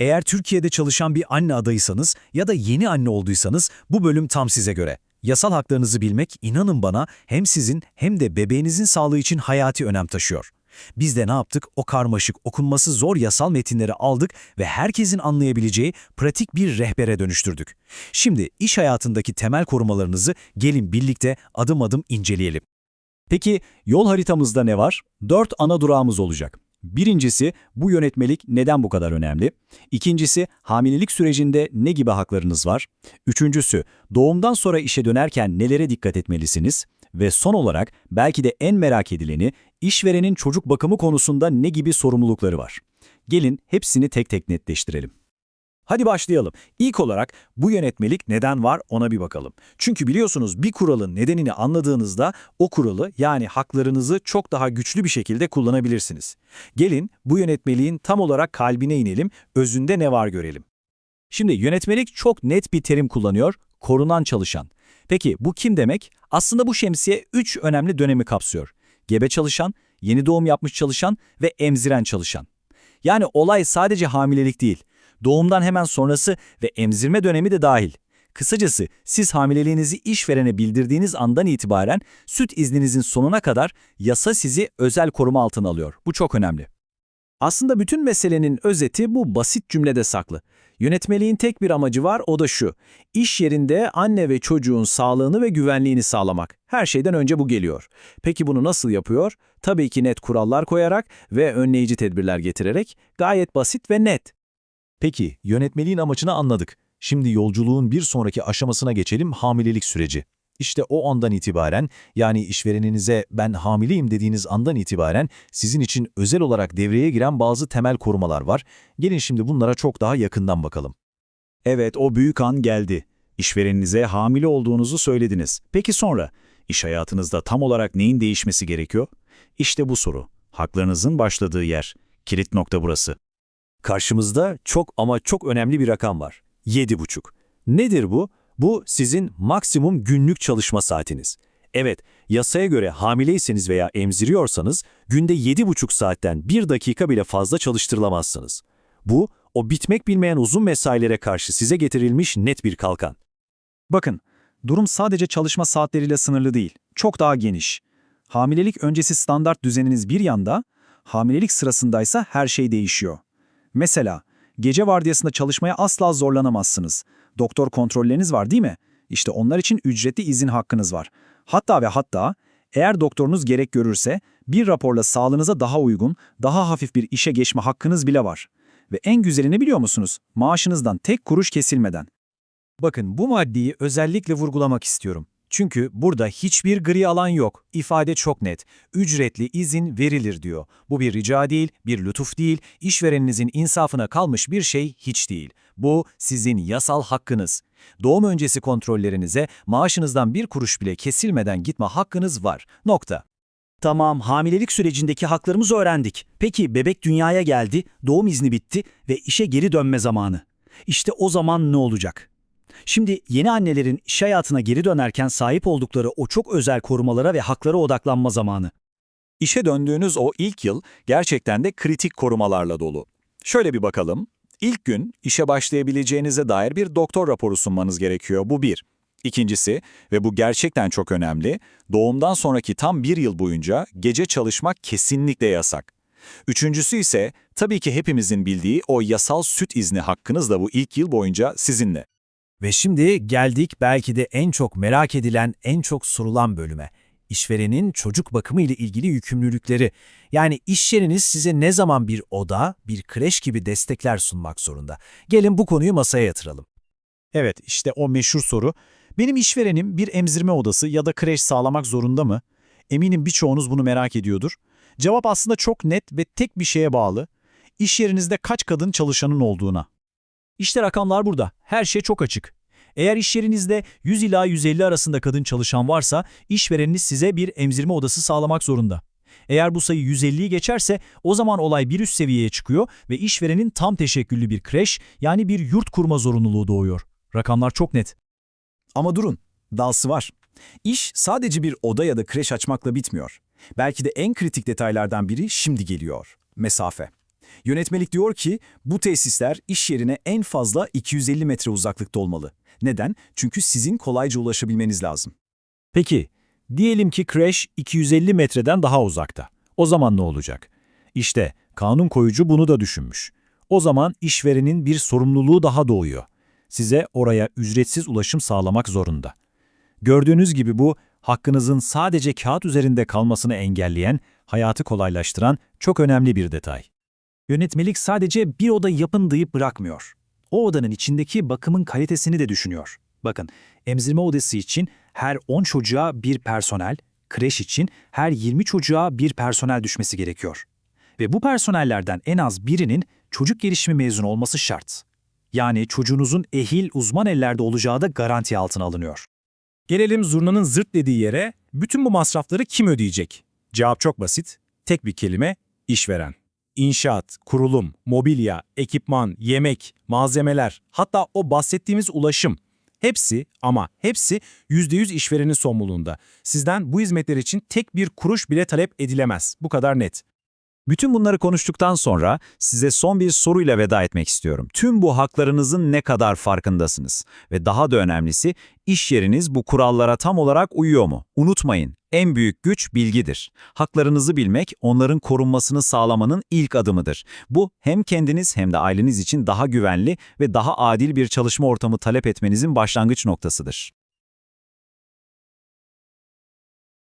Eğer Türkiye'de çalışan bir anne adayıysanız ya da yeni anne olduysanız bu bölüm tam size göre. Yasal haklarınızı bilmek inanın bana hem sizin hem de bebeğinizin sağlığı için hayati önem taşıyor. Biz de ne yaptık? O karmaşık, okunması zor yasal metinleri aldık ve herkesin anlayabileceği pratik bir rehbere dönüştürdük. Şimdi iş hayatındaki temel korumalarınızı gelin birlikte adım adım inceleyelim. Peki yol haritamızda ne var? Dört ana durağımız olacak. Birincisi bu yönetmelik neden bu kadar önemli? İkincisi hamilelik sürecinde ne gibi haklarınız var? Üçüncüsü doğumdan sonra işe dönerken nelere dikkat etmelisiniz? Ve son olarak belki de en merak edileni işverenin çocuk bakımı konusunda ne gibi sorumlulukları var? Gelin hepsini tek tek netleştirelim. Hadi başlayalım. İlk olarak bu yönetmelik neden var ona bir bakalım. Çünkü biliyorsunuz bir kuralın nedenini anladığınızda o kuralı yani haklarınızı çok daha güçlü bir şekilde kullanabilirsiniz. Gelin bu yönetmeliğin tam olarak kalbine inelim, özünde ne var görelim. Şimdi yönetmelik çok net bir terim kullanıyor, korunan çalışan. Peki bu kim demek? Aslında bu şemsiye 3 önemli dönemi kapsıyor. Gebe çalışan, yeni doğum yapmış çalışan ve emziren çalışan. Yani olay sadece hamilelik değil, doğumdan hemen sonrası ve emzirme dönemi de dahil. Kısacası siz hamileliğinizi işverene bildirdiğiniz andan itibaren süt izninizin sonuna kadar yasa sizi özel koruma altına alıyor. Bu çok önemli. Aslında bütün meselenin özeti bu basit cümlede saklı. Yönetmeliğin tek bir amacı var, o da şu. İş yerinde anne ve çocuğun sağlığını ve güvenliğini sağlamak. Her şeyden önce bu geliyor. Peki bunu nasıl yapıyor? Tabii ki net kurallar koyarak ve önleyici tedbirler getirerek gayet basit ve net. Peki, yönetmeliğin amacını anladık. Şimdi yolculuğun bir sonraki aşamasına geçelim hamilelik süreci. İşte o andan itibaren yani işvereninize ben hamileyim dediğiniz andan itibaren sizin için özel olarak devreye giren bazı temel korumalar var. Gelin şimdi bunlara çok daha yakından bakalım. Evet, o büyük an geldi. İşvereninize hamile olduğunuzu söylediniz. Peki sonra? İş hayatınızda tam olarak neyin değişmesi gerekiyor? İşte bu soru. Haklarınızın başladığı yer. Kilit nokta burası. Karşımızda çok ama çok önemli bir rakam var. 7,5. Nedir bu? Bu sizin maksimum günlük çalışma saatiniz. Evet, yasaya göre hamileyseniz veya emziriyorsanız günde 7,5 saatten 1 dakika bile fazla çalıştırılamazsınız. Bu, o bitmek bilmeyen uzun mesailere karşı size getirilmiş net bir kalkan. Bakın, durum sadece çalışma saatleriyle sınırlı değil, çok daha geniş. Hamilelik öncesi standart düzeniniz bir yanda, hamilelik sırasındaysa her şey değişiyor. Mesela, gece vardiyasında çalışmaya asla zorlanamazsınız. Doktor kontrolleriniz var değil mi? İşte onlar için ücretli izin hakkınız var. Hatta ve hatta, eğer doktorunuz gerek görürse, bir raporla sağlığınıza daha uygun, daha hafif bir işe geçme hakkınız bile var. Ve en güzelini biliyor musunuz? Maaşınızdan tek kuruş kesilmeden. Bakın bu maddeyi özellikle vurgulamak istiyorum. Çünkü burada hiçbir gri alan yok. İfade çok net. Ücretli izin verilir diyor. Bu bir rica değil, bir lütuf değil, işvereninizin insafına kalmış bir şey hiç değil. Bu sizin yasal hakkınız. Doğum öncesi kontrollerinize maaşınızdan bir kuruş bile kesilmeden gitme hakkınız var. Nokta. Tamam, hamilelik sürecindeki haklarımızı öğrendik. Peki bebek dünyaya geldi, doğum izni bitti ve işe geri dönme zamanı. İşte o zaman ne olacak? Şimdi yeni annelerin iş hayatına geri dönerken sahip oldukları o çok özel korumalara ve haklara odaklanma zamanı. İşe döndüğünüz o ilk yıl gerçekten de kritik korumalarla dolu. Şöyle bir bakalım. İlk gün işe başlayabileceğinize dair bir doktor raporu sunmanız gerekiyor. Bu bir. İkincisi ve bu gerçekten çok önemli, doğumdan sonraki tam bir yıl boyunca gece çalışmak kesinlikle yasak. Üçüncüsü ise tabii ki hepimizin bildiği o yasal süt izni hakkınız da bu ilk yıl boyunca sizinle. Ve şimdi geldik belki de en çok merak edilen, en çok sorulan bölüme. İşverenin çocuk bakımı ile ilgili yükümlülükleri. Yani iş yeriniz size ne zaman bir oda, bir kreş gibi destekler sunmak zorunda. Gelin bu konuyu masaya yatıralım. Evet, işte o meşhur soru. Benim işverenim bir emzirme odası ya da kreş sağlamak zorunda mı? Eminim birçoğunuz bunu merak ediyordur. Cevap aslında çok net ve tek bir şeye bağlı. İş yerinizde kaç kadın çalışanın olduğuna. İşte rakamlar burada. Her şey çok açık. Eğer iş yerinizde 100 ila 150 arasında kadın çalışan varsa işvereniniz size bir emzirme odası sağlamak zorunda. Eğer bu sayı 150'yi geçerse o zaman olay bir üst seviyeye çıkıyor ve işverenin tam teşekküllü bir kreş yani bir yurt kurma zorunluluğu doğuyor. Rakamlar çok net. Ama durun, dalsı var. İş sadece bir oda ya da kreş açmakla bitmiyor. Belki de en kritik detaylardan biri şimdi geliyor. Mesafe. Yönetmelik diyor ki bu tesisler iş yerine en fazla 250 metre uzaklıkta olmalı. Neden? Çünkü sizin kolayca ulaşabilmeniz lazım. Peki, diyelim ki kreş 250 metreden daha uzakta. O zaman ne olacak? İşte kanun koyucu bunu da düşünmüş. O zaman işverenin bir sorumluluğu daha doğuyor. Size oraya ücretsiz ulaşım sağlamak zorunda. Gördüğünüz gibi bu, hakkınızın sadece kağıt üzerinde kalmasını engelleyen, hayatı kolaylaştıran çok önemli bir detay. Yönetmelik sadece bir oda yapın deyip bırakmıyor. O odanın içindeki bakımın kalitesini de düşünüyor. Bakın, emzirme odası için her 10 çocuğa bir personel, kreş için her 20 çocuğa bir personel düşmesi gerekiyor. Ve bu personellerden en az birinin çocuk gelişimi mezunu olması şart. Yani çocuğunuzun ehil uzman ellerde olacağı da garanti altına alınıyor. Gelelim zurnanın zırt dediği yere, bütün bu masrafları kim ödeyecek? Cevap çok basit. Tek bir kelime, işveren. İnşaat, kurulum, mobilya, ekipman, yemek, malzemeler, hatta o bahsettiğimiz ulaşım. Hepsi ama hepsi %100 işverenin sorumluluğunda. Sizden bu hizmetler için tek bir kuruş bile talep edilemez. Bu kadar net. Bütün bunları konuştuktan sonra size son bir soruyla veda etmek istiyorum. Tüm bu haklarınızın ne kadar farkındasınız? Ve daha da önemlisi, iş yeriniz bu kurallara tam olarak uyuyor mu? Unutmayın, en büyük güç bilgidir. Haklarınızı bilmek, onların korunmasını sağlamanın ilk adımıdır. Bu hem kendiniz hem de aileniz için daha güvenli ve daha adil bir çalışma ortamı talep etmenizin başlangıç noktasıdır.